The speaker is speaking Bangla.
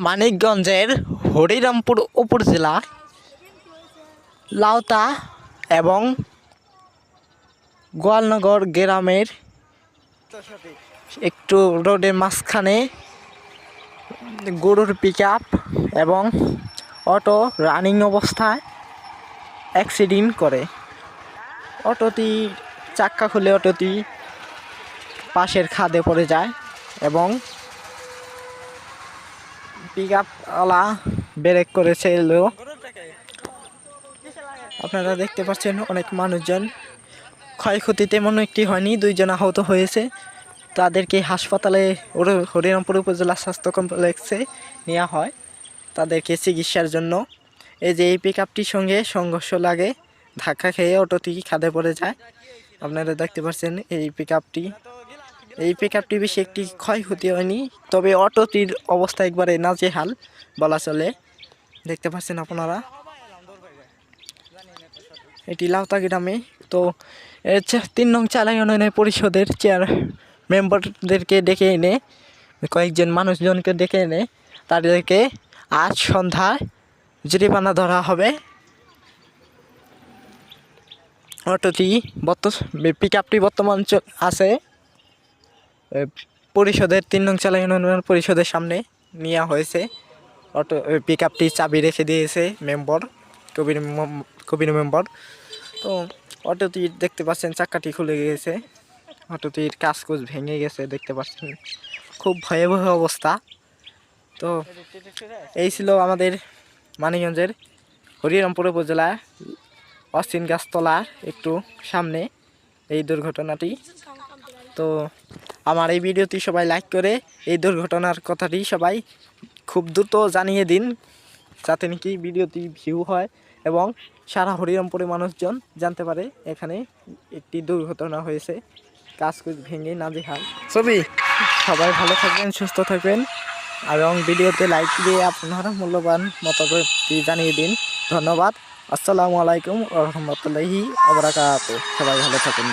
মানিকগঞ্জের হরিরামপুর উপজেলা লাউতা এবং গোয়ালনগর গ্রামের একটু রোডের মাঝখানে গরুর পিক এবং অটো রানিং অবস্থায় অ্যাক্সিডেন্ট করে। অটোটি চাক্কা খুলে অটোটি পাশের খাদে পড়ে যায় এবং পিক আপওয়ালা ব্রেক করেছে এলো আপনারা দেখতে পাচ্ছেন অনেক মানুষজন। ক্ষয়ক্ষতি তেমন একটি হয়নি, দুইজন আহত হয়েছে। তাদেরকে হাসপাতালে হরিরামপুর উপজেলা স্বাস্থ্য কমপ্লেক্সে নেওয়া হয় তাদেরকে চিকিৎসার জন্য। এই যে এই পিক আপটির সঙ্গে সংঘর্ষ লাগে, ধাক্কা খেয়ে অটোটি খাদে পড়ে যায়। আপনারা দেখতে পাচ্ছেন এই পিক আপটি এই পিক আপটি বেশি একটি ক্ষয়ক্ষতি হয়নি, তবে অটোটির অবস্থা একবারে নাজেহাল বলা চলে। দেখতে পাচ্ছেন আপনারা। এটি লাউতা গ্রামে তো তিন নং চালাই উন্নয়ন পরিষদের চেয়ার মেম্বারদেরকে ডেকে এনে, কয়েকজন মানুষজনকে ডেকে এনে তাদেরকে আজ সন্ধ্যায় জরিমানা ধরা হবে। অটোটি বর্ত পিক আপটি বর্তমান আছে। পরিষদের তিন নং চালাই উন্নয়ন পরিষদের সামনে নেওয়া হয়েছে। অটো পিক আপটি চাবি রেখে দিয়েছে মেম্বর, কবির কবির মেম্বর। তো অটোটি দেখতে পাচ্ছেন চাক্কাটি খুলে গিয়েছে। অটোটির কাজকুজ ভেঙে গেছে, দেখতে পাচ্ছেন। খুব ভয়াবহ অবস্থা। তো এই ছিল আমাদের মানিকগঞ্জের হরিরামপুর উপজেলা অশ্বিন গাছতলার একটু সামনে এই দুর্ঘটনাটি। তো আমার এই ভিডিওটি সবাই লাইক করে এই দুর্ঘটনার কথাটি সবাই খুব দ্রুত জানিয়ে দিন, যাতে নাকি ভিডিওটি ভিউ হয় এবং সারা হরিরামপুরে মানুষজন জানতে পারে এখানে একটি দুর্ঘটনা হয়েছে। কাজ ভেঙে নাজেহাল ছবি, সবাই ভালো থাকবেন, সুস্থ থাকবেন এবং ভিডিওতে লাইক দিয়ে আপনার মূল্যবান মতামতটি জানিয়ে দিন। ধন্যবাদ। আসসালামু আলাইকুম রহমতুল্লাহি আবরাকাত সবাই ভালো থাকুন।